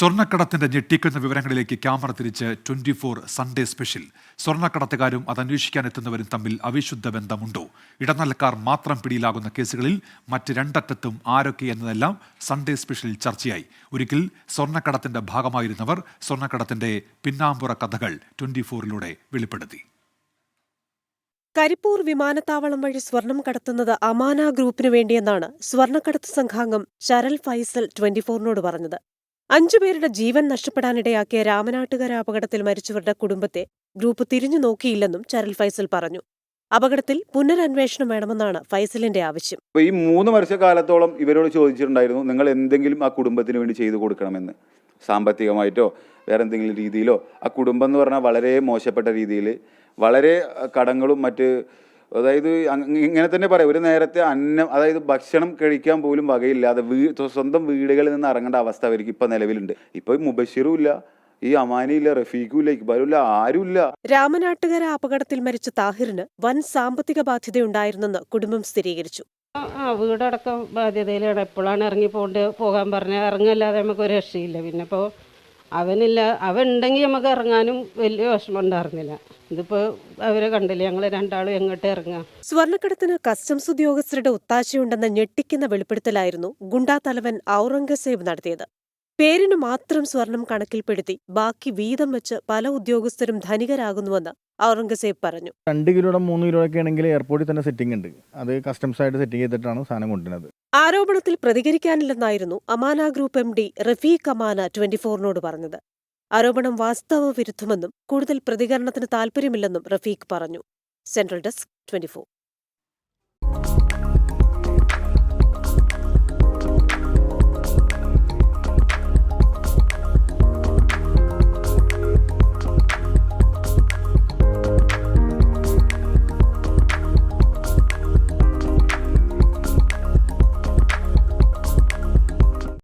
സ്വർണക്കടത്തിന്റെ ഞെട്ടിക്കുന്ന വിവരങ്ങളിലേക്ക് ക്യാമറ തിരിച്ച് ട്വന്റി ഫോർ സൺഡേ സ്പെഷ്യൽ. സ്വർണക്കടത്തുകാരും അത് അന്വേഷിക്കാൻ എത്തുന്നവരും തമ്മിൽ അവിശുദ്ധ ബന്ധമുണ്ടോ? ഇടനിലക്കാർ മാത്രം പിടിയിലാകുന്ന കേസുകളിൽ മറ്റ് രണ്ടറ്റത്തും ആരൊക്കെ എന്നതെല്ലാം സൺഡേ സ്പെഷ്യലിൽ ചർച്ചയായി. ഒരിക്കൽ സ്വർണക്കടത്തിന്റെ ഭാഗമായിരുന്നവർ സ്വർണക്കടത്തിന്റെ പിന്നാമ്പുറ കഥകൾ ട്വന്റി ഫോറിലൂടെ വെളിപ്പെടുത്തി. കരിപ്പൂർ വിമാനത്താവളം വഴി സ്വർണം കടത്തുന്നത് അമാന ഗ്രൂപ്പിനു വേണ്ടിയെന്നാണ് സ്വർണക്കടത്ത് സംഘാംഗം ശരൽ ഫൈസൽ ട്വന്റി ഫോറിനോട് പറഞ്ഞത്. അഞ്ചുപേരുടെ ജീവൻ നഷ്ടപ്പെടാനിടയാക്കിയ രാമനാട്ടുകര അപകടത്തിൽ മരിച്ചവരുടെ കുടുംബത്തെ ഗ്രൂപ്പ് തിരിഞ്ഞു നോക്കിയില്ലെന്നും ചരൽ ഫൈസൽ പറഞ്ഞു. അപകടത്തിൽ പുനരന്വേഷണം വേണമെന്നാണ് ഫൈസലിന്റെ ആവശ്യം. ഈ മൂന്ന് വർഷക്കാലത്തോളം ഇവരോട് ചോദിച്ചിട്ടുണ്ടായിരുന്നു നിങ്ങൾ എന്തെങ്കിലും ആ കുടുംബത്തിന് വേണ്ടി ചെയ്തു കൊടുക്കണമെന്ന്. സാമ്പത്തികമായിട്ടോ വേറെ എന്തെങ്കിലും രീതിയിലോ. ആ കുടുംബം എന്ന് പറഞ്ഞാൽ വളരെ മോശപ്പെട്ട രീതിയിൽ വളരെ കടങ്ങളും മറ്റ് അതായത് ഇങ്ങനെ തന്നെ പറയാം. ഒരു നേരത്തെ അന്നം അതായത് ഭക്ഷണം കഴിക്കാൻ പോലും വകയില്ലാതെ വീ സ്വന്തം വീടുകളിൽ നിന്ന് ഇറങ്ങേണ്ട അവസ്ഥ അവർക്ക് ഇപ്പം നിലവിലുണ്ട്. ഇപ്പോൾ മുബഷിറും ഇല്ല ഈ അമാനിയില്ല റഫീഖും ഇല്ല ഇക്ബാലും ഇല്ല ആരുമില്ല രാമനാട്ടുകര അപകടത്തിൽ മരിച്ച താഹിറിന് വൻ സാമ്പത്തിക ബാധ്യതയുണ്ടായിരുന്നെന്ന് കുടുംബം സ്ഥിരീകരിച്ചു. ആ ആ, വീടടക്കം ബാധ്യതയിലാണ്. എപ്പോഴാണ് ഇറങ്ങി പോകേണ്ടത് പോകാൻ പറഞ്ഞാൽ ഇറങ്ങല്ലാതെ നമുക്ക് ഒരു രക്ഷയില്ല. പിന്നെ ഇപ്പോൾ അവനില്ല അവൻ ഉണ്ടെങ്കിൽ നമുക്ക് ഇറങ്ങാനും വലിയ വിഷമം ഉണ്ടായിരുന്നില്ല ഇതിപ്പോ അവരെ കണ്ടില്ല ഞങ്ങൾ രണ്ടാളും എങ്ങോട്ട് ഇറങ്ങാം? സ്വർണക്കടത്തിന് കസ്റ്റംസ് ഉദ്യോഗസ്ഥരുടെ ഒത്താശയുണ്ടെന്ന ഞെട്ടിക്കുന്ന വെളിപ്പെടുത്തലായിരുന്നു ഗുണ്ടാ തലവൻ ഔറംഗസേബ് നടത്തിയത്. പേരിന് മാത്രം സ്വർണം കണക്കിൽപ്പെടുത്തി ബാക്കി വീതം വെച്ച് പല ഉദ്യോഗസ്ഥരും ധനികരാകുന്നുവെന്ന് ഔറംഗസേബ് പറഞ്ഞു. രണ്ട് കിലോയുടെ മൂന്ന് കിലോ ഒക്കെ ആണെങ്കിൽ എയർപോർട്ടിൽ തന്നെ സെറ്റിംഗ് ഉണ്ട്. അത് കസ്റ്റംസ് ആയിട്ട് സെറ്റിംഗ് ചെയ്തിട്ടാണ് സാധനം കൊണ്ടുവരുന്നത്. ആരോപണത്തിൽ പ്രതികരിക്കാനില്ലെന്നായിരുന്നു Amana group M D Rafeeq Amana twenty ഫോറിനോട് പറഞ്ഞത്. ആരോപണം വാസ്തവ വിരുദ്ധമെന്നും കൂടുതൽ പ്രതികരണത്തിന് താൽപ്പര്യമില്ലെന്നും റഫീഖ് പറഞ്ഞു. Central desk twenty four.